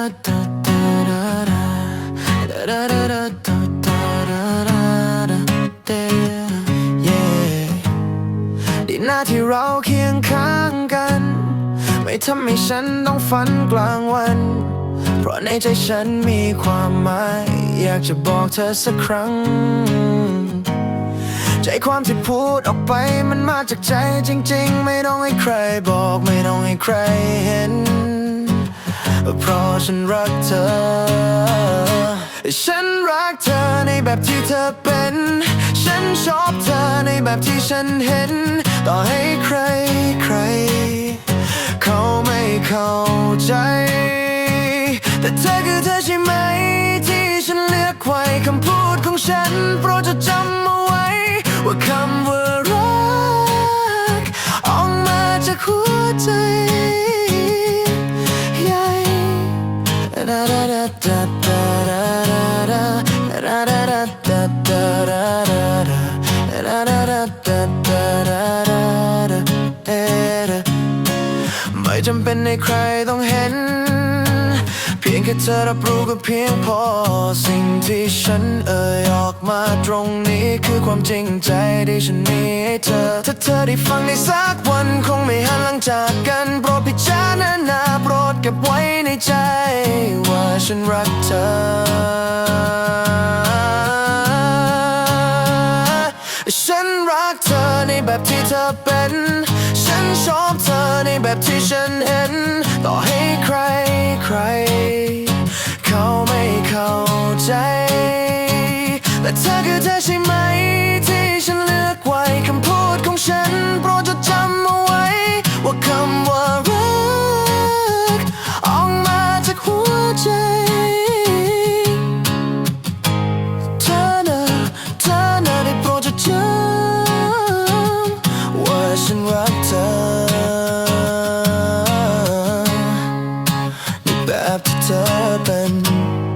ดีนะที่เราเคียงข้างกัน ไม่ทำให้ฉันต้องฝันกลางวัน เพราะในใจฉันมีความหมาย อยากจะบอกเธอสักครั้ง ใจความที่พูดออกไปมันมาจากใจจริง ๆ ไม่ต้องให้ใครบอกไม่ต้องให้ใครเห็น เพราะฉันรักเธอ ฉันรักเธอในแบบที่เธอเป็น ฉันชอบเธอในแบบที่ฉันเห็น ต่อให้ใครใคร เขาไม่เข้าใจ แต่เธอคือเธอใช่ไหม ที่ฉันเลือกไว้คำพูด ไม่จำเป็นให้ใครต้องเห็น เพียงแค่เธอรับรู้ก็เพียงพอ สิ่งที่ฉันเอ่ยออกมาตรงนี้คือความจริงใจที่ฉันมีให้เธอ ถ้าเธอได้ฟังในสักวันคงไม่หันหลังจากกันโปรดพิจารณาโปรดเก็บไว้ในใจ ว่าฉันรักเธอ ที่เธอเป็น ฉันชอบเธอในแบบที่ฉันเห็น ต่อให้ใครใคร เขาไม่เข้าใจ แต่เธอคือเธอใช่ไหม After to